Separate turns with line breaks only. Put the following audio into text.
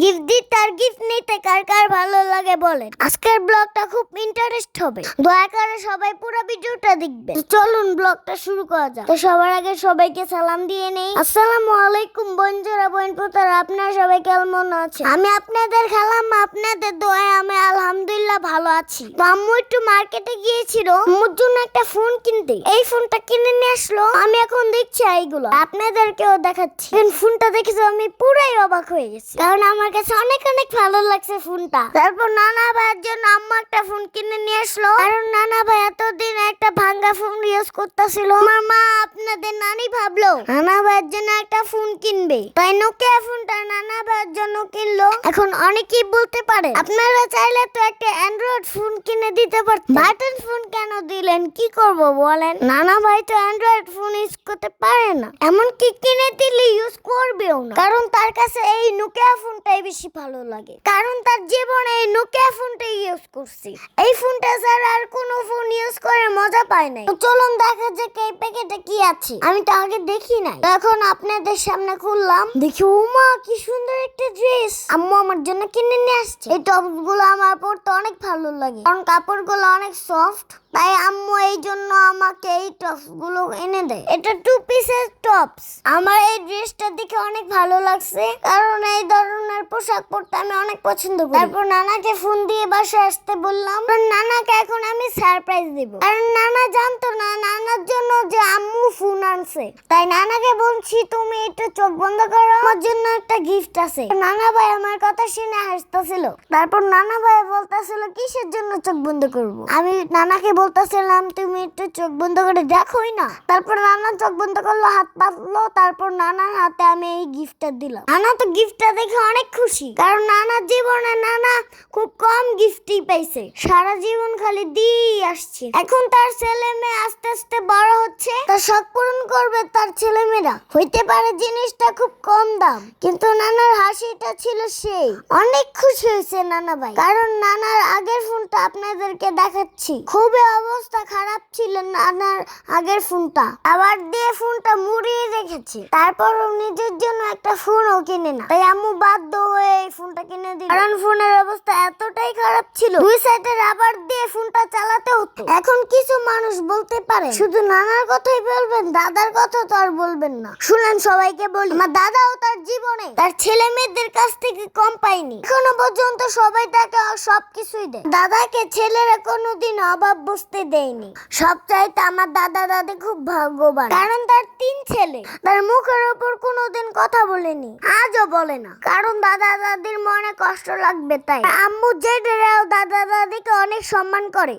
Gift দিতে আর gift নিতে কার কার ভালো লাগে বলেন। আজকের ব্লগটা খুব ইন্টারেস্ট হবে। দয়া করে সবাই পুরো ভিডিওটা দেখবে। চলুন ব্লগটা শুরু করা যাক। তো সবার আগে সবাইকে সালাম দিয়ে নেই। আসসালামু আলাইকুম বন্ধুরা, বোন পুতারা সবাই কেমন আছেন? আমি আপনাদের খেলাম আপনাদের দোয়ায় আমি আলহামদুলিল্লাহ ভালো আছি। তো আম্মু একটু মার্কেটে গিয়েছিল। আম্মুর জন্য একটা ফোন কিনতে। এই ফোনটা কিনে নিয়ে আসলো। আমি এখন দেখছি এইগুলো আপনাদেরকেও দেখাচ্ছি। ফোনটা দেখে তো আমি পুরাই অবাক হয়ে গেছি। কারণ আমার কাছে অনেক অনেক ভালো লাগছে ফোনটা। তারপর নানা ভাইয়ের জন্য আম্মা একটা ফোন কিনে নিয়ে আসলো। কারণ নানা ভাই এতদিন একটা ভাঙ্গা ফোন ইউজ করতেছিল। আমার মা আপনাদের নানি ভাবলো নানা ভাইয়ের জন্য একটা ফোন কিনবে। তাই নোকিয়া ফোনটা নানা ভাইয়ের জন্য কিনলো। এখন অনেকেই বলতে পারে আপনারা চাইলে তো একটা অ্যান্ড্রয়েড ফোন কিনে দিতে পারতেন। বাটন ফোন কেন দিলেন? কি করব বলেন? নানা ভাই তো অ্যান্ড্রয়েড ফোন ইউজ করতে পারে না। এমনকি কিনে দিলে ইউজ করবেও না। কারণ তার কাছে এই নোকিয়া ফোনটাই বেশি ভালো লাগে। কারণ তার জীবনে এই নোকিয়া ফোনটাই ইউজ করছি। এই ফোনটা ছাড়া আর কোনো ফোন ইউজ করে মজা পায় নাই। চলুন দেখা যে এই প্যাকেটে কি আছে। আমি তো আগে দেখি নাই। এখন আপনাদের সামনে খুললাম। দেখি উমা কি সুন্দর একটা ড্রেস আম্মু আমার জন্য কিনে নিয়ে আসছে। এই টপসগুলো আমার পরতে অনেক ভালো লাগে। কারণ কাপড়গুলো অনেক সফট তাই আম্মু এই জন্য আমাকে এই টপসগুলো এনে দেয়। এটা টু পিসের টপস আমার এই ড্রেসটা দেখে অনেক ভালো লাগছে। কারণ এই ধরনের পোশাক পরতে আমি অনেক পছন্দ করি। তারপর নানাকে ফোন দিয়ে বাসায় আসতে বললাম। নানাকে এখন আমি সারপ্রাইজ দেব। কারণ নানা জানতো না, নানার জন্য আনছে তাই নানাকে বলছি, তুমি একটু চোখ বন্ধ করো, আমার জন্য একটা গিফট আছে। নানা ভাই আমার কথা শুনে হাসতেছিল। তারপর নানা ভাই বলতেছিল, কিসের জন্য চোখ বন্ধ করব? আমি নানাকে বলতেছিলাম, তুমি একটু চোখ বন্ধ করে দেখোই না। তারপর নানা চোখ বন্ধ করল, হাত পাতলো, তারপর নানার হাতে আমি এই গিফটটা দিলাম। নানা তো গিফটটা দেখে অনেক খুশি, কারণ নানার জীবনে নানা খুব কম গিফটই পাইছে। সারা জীবন খালি দিয়েই আসছে। এখন তার ছেলে মেয়ে আস্তে আস্তে বড় হচ্ছে। তার শখ পূরণ করবে তার ছেলে মেয়েরা। হইতে পারে জিনিসটা খুব কম দাম। কিন্তু নানার হাসিটা ছিল সেই। অনেক খুশি হয়েছে নানা ভাই। কারণ নানার আগের ফোনটা আপনাদেরকে দেখাচ্ছি। খুবই অবস্থা খারাপ ছিল নানার আগের ফোনটা। আবার দিয়ে ফোনটা মুড়িয়ে রেখেছে। তারপর নিজের জন্য একটা ফোনও কিনে না। তাই আম্মু বাধ্য হয়ে এই ফোনটা কিনে কারণ ফোনের অবস্থা এতটাই খারাপ ছিল। দুই সাইডে রাবার দিয়ে ফোনটা চালাতে হতো। এখন কিছু মানুষ বলতে পারে, শুধু নানার কথাই বলবেন, দাদার কথা তো আর বলবেন না। শুনেন, সবাইকে বলি, আমার দাদাও তার জীবনে, তার ছেলে মেয়েদের কাছ থেকে কম পায়নি। এখনও পর্যন্ত সবাই তাকে সবকিছুই দেয়। দাদাকে ছেলেরা কোনোদিন অভাব বুঝতে দেয়নি। সব চাইতে আমার দাদা, দাদি খুব ভাগ্যবান। কারণ তার তিন ছেলে, তার মুখের ওপর কোনোদিন কথা বলেনি, আজও বলে না। কারণ দাদা, দাদির মনে কষ্ট লাগবে তাই। আম্মু জেডেরাও দাদা দাদিকে অনেক সম্মান করে।